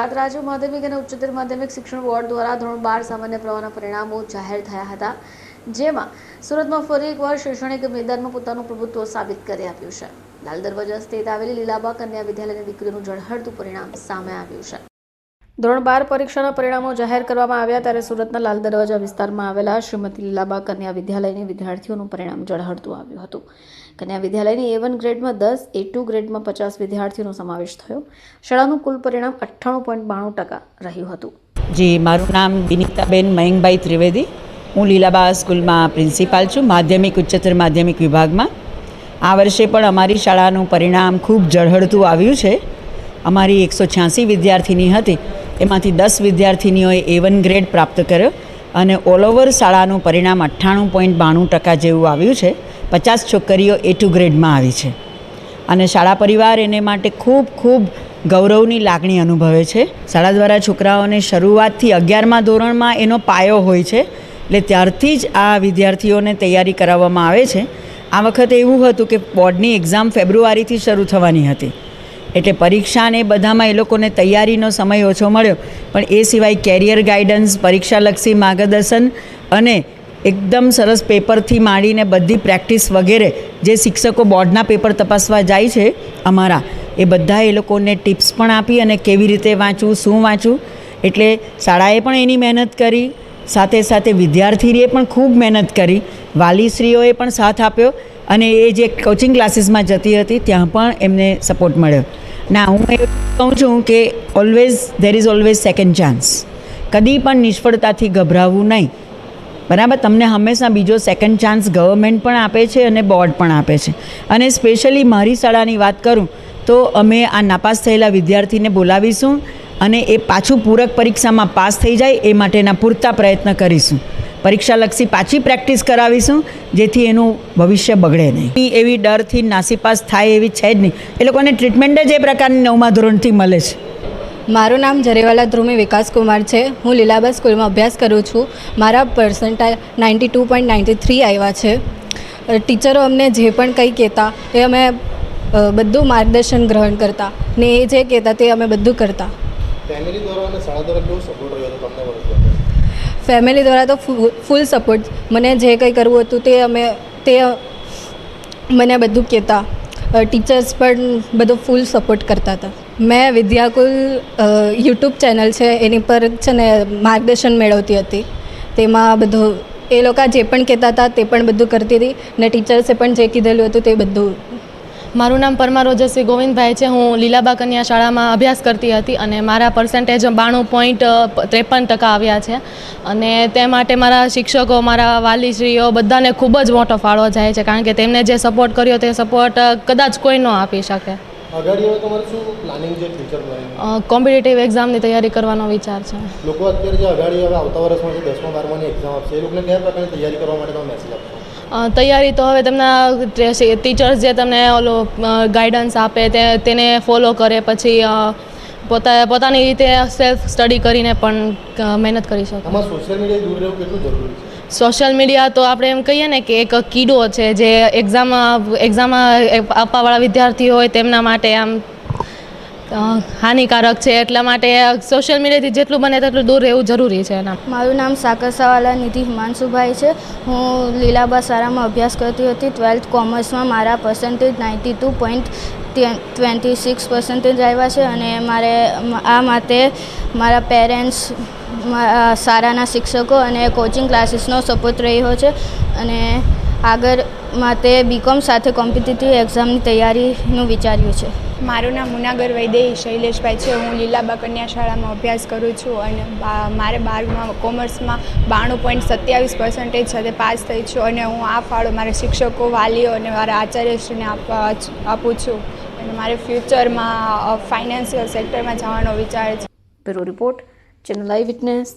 ગુજરાત રાજ્ય માધ્યમિક અને ઉચ્ચતર માધ્યમિક શિક્ષણ બોર્ડ દ્વારા ધોરણ બાર સામાન્ય પ્રવાહના પરિણામો જાહેર થયા હતા, જેમાં સુરતમાં ફરી એકવાર શૈક્ષણિક મેદાનમાં પોતાનું પ્રભુત્વ સાબિત કરી આપ્યું છે. લાલ દરવાજા સ્થિત આવેલી લીલાબા કન્યા વિદ્યાલયની દીકરીનું ઝળહળતું પરિણામ સામે આવ્યું છે. ધોરણ બાર પરીક્ષાના પરિણામો જાહેર કરવામાં આવ્યા ત્યારે સુરતના લાલ દરવાજા વિસ્તારમાં આવેલા શ્રીમતી લીલાબા કન્યા વિદ્યાલયની વિદ્યાર્થીઓનું પરિણામ ઝળહળતું આવ્યું હતું. કન્યા વિદ્યાલયની એ વન ગ્રેડમાં દસ એ ટુ ગ્રેડમાં પચાસ વિદ્યાર્થીઓનો સમાવેશ થયો. શાળાનું કુલ પરિણામ અઠ્ઠાણું પોઈન્ટ બાણું ટકા રહ્યું હતું. જી, મારું નામ વિનીતાબેન મયંકભાઈ ત્રિવેદી. હું લીલાબા સ્કૂલમાં પ્રિન્સિપાલ છું, માધ્યમિક, ઉચ્ચતર માધ્યમિક વિભાગમાં. આ વર્ષે પણ અમારી શાળાનું પરિણામ ખૂબ ઝળહળતું આવ્યું છે. અમારી એકસો છ્યાસી વિદ્યાર્થીની હતી. એમાંથી દસ વિદ્યાર્થીનીઓએ એ વન ગ્રેડ પ્રાપ્ત કર્યો અને ઓલ ઓવર શાળાનું પરિણામ અઠ્ઠાણું પોઈન્ટ બાણું ટકા જેવું આવ્યું છે. પચાસ છોકરીઓ એ ટુ ગ્રેડમાં આવી છે. અને શાળા પરિવાર એને માટે ખૂબ ખૂબ ગૌરવની લાગણી અનુભવે છે. શાળા દ્વારા છોકરાઓને શરૂઆતથી અગિયારમા ધોરણમાં એનો પાયો હોય છે, એટલે ત્યારથી જ આ વિદ્યાર્થીઓને તૈયારી કરાવવામાં આવે છે. આ વખતે એવું હતું કે બોર્ડની એક્ઝામ ફેબ્રુઆરીથી શરૂ થવાની હતી. એટલે પરીક્ષા ને બધામાં એ લોકોને તૈયારીનો સમય ઓછો મળ્યો. પણ એ સિવાય કેરિયર ગાઈડન્સ પરીક્ષાલક્ષી માર્ગદર્શન અને એકદમ સરસ પેપરથી માંડીને બધી પ્રેક્ટિસ વગેરે જે શિક્ષકો બોર્ડના પેપર તપાસવા જાય છે અમારા, એ બધા એ લોકોને ટિપ્સ પણ આપી અને કેવી રીતે વાંચવું, શું વાંચવું. એટલે શાળાએ પણ એની મહેનત કરી, સાથે સાથે વિદ્યાર્થીએ પણ ખૂબ મહેનત કરી. વાલીશ્રીઓએ પણ સાથ આપ્યો. અને એ જે કોચિંગ ક્લાસીસમાં જતી હતી, ત્યાં પણ એમને સપોર્ટ મળ્યો. ના, હું એ કહું છું કે always there is always second chance કદી પણ નિષ્ફળતાથી ગભરાવવું નહીં. બરાબર? તમને હંમેશા બીજો સેકન્ડ ચાન્સ ગવર્મેન્ટ પણ આપે છે અને બોર્ડ પણ આપે છે. અને સ્પેશિયલી મારી શાળાની વાત કરું, તો અમે આ નાપાસ થયેલા વિદ્યાર્થીને બોલાવીશું અને એ પાછું પૂરક પરીક્ષામાં પાસ થઈ જાય, એ માટેના પૂરતા પ્રયત્ન કરીશું. પરીક્ષાલક્ષી પાછી પ્રેક્ટિસ કરાવીશું જેથી એનું ભવિષ્ય બગડે નહીં. એવી ડરથી નાસીપાસ થાય એવી છે જ નહીં. એ લોકોને ટ્રીટમેન્ટ જ એ પ્રકારની નવમા ધોરણથી મળે છે. મારું નામ જરેવાલા ધ્રુમી વિકાસકુમાર છે. હું લીલાબા સ્કૂલમાં અભ્યાસ કરું છું. મારા percentile ninety two point ninety three આવ્યા છે. ટીચરો અમને જે પણ કંઈ કહેતા એ અમે બધું માર્ગદર્શન ગ્રહણ કરતા ને એ જે કહેતા તે અમે બધું કરતા. ફેમિલી દ્વારા અને શાળા દ્વારા કેવો સપોર્ટ રહ્યો હતો તમને વર્ષ? ફેમિલી દ્વારા તો ફૂલ સપોર્ટ. મને જે કંઈ કરવું હતું તે અમે, તે મને બધું કહેતા. ટીચર્સ પણ બધો ફૂલ સપોર્ટ કરતા હતા. મેં વિદ્યાકુલ યુટ્યુબ ચેનલ છે, એની પર છે ને માર્ગદર્શન મેળવતી હતી. તેમાં બધું, એ લોકો જે પણ કહેતા હતા તે પણ બધું કરતી હતી ને ટીચર્સે પણ જે કીધેલું હતું તે બધું મારું નામ પરમાર ઓજસ્વી ગોવિંદભાઈ છે. હું લીલાબા કન્યા શાળામાં અભ્યાસ કરતી હતી અને મારા પર્સન્ટેજ બાણું પોઈન્ટ ત્રેપન ટકા આવ્યા છે. અને તે માટે મારા શિક્ષકો મારા વાલીશ્રીઓ બધાને ખૂબ જ મોટો ફાળો જાય છે. કારણ કે તેમને જે સપોર્ટ કર્યો તે સપોર્ટ કદાચ કોઈ ન આપી શકે. કોમ્પિટિટિવ એક્ઝામની તૈયારી કરવાનો વિચાર છે. લોકો અત્યારે જે અગાડી હવે આવતા વર્ષમાં જે દસમા બારમાની એક્ઝામ આપશે એ લોકોને કયા પ્રકારની તૈયારી કરવા માટે તમે મેસેજ આપશો? તૈયારી તો હવે તેમના ટીચર્સ જે તમને ઓલો ગાઈડન્સ આપે તે તેને ફોલો કરે પછી પોતા પોતાની રીતે સેલ્ફ સ્ટડી કરીને પણ મહેનત કરી શકે. સોશિયલ મીડિયા તો આપણે એમ કહીએ ને કે એક કીડો છે જે એક્ઝામ એક્ઝામ આપવાવાળા વિદ્યાર્થીઓ હોય તેમના માટે આમ હાનિકારક છે એટલા માટે સોશિયલ મીડિયાથી જેટલું બને તેટલું દૂર રહેવું જરૂરી છે એના. મારું નામ સાકરસાવાલા નિધિ હિમાંશુભાઈ છે. હું લીલાબા સારામાં અભ્યાસ કરતી હતી. ટ્વેલ્થ કોમર્સમાં મારા percentage ninety two point twenty six percentage આવ્યા છે અને મારે આ માટે મારા પેરેન્ટ્સ શાળાના શિક્ષકો અને કોચિંગ ક્લાસીસનો સપોર્ટ રહ્યો છે. અને આગળ માટે બીકોમ સાથે કોમ્પિટિટિવ એક્ઝામની તૈયારીનું વિચાર્યું છે. મારું નામ મુનાગર વૈદેહી શૈલેષભાઈ છે. હું લીલાબા કન્યા શાળામાં અભ્યાસ કરું છું અને મારે બારમાં કોમર્સમાં બાણું પોઈન્ટ સત્યાવીસ પર્સન્ટેજ સાથે પાસ થઈ છું અને હું આ ફાળો મારા શિક્ષકો વાલીઓ અને મારા આચાર્યશ્રીને આપવા આપું છું. અને મારે ફ્યુચરમાં ફાઇનાન્શિયલ સેક્ટરમાં જવાનો વિચાર છે. Bureau report channel eyewitness.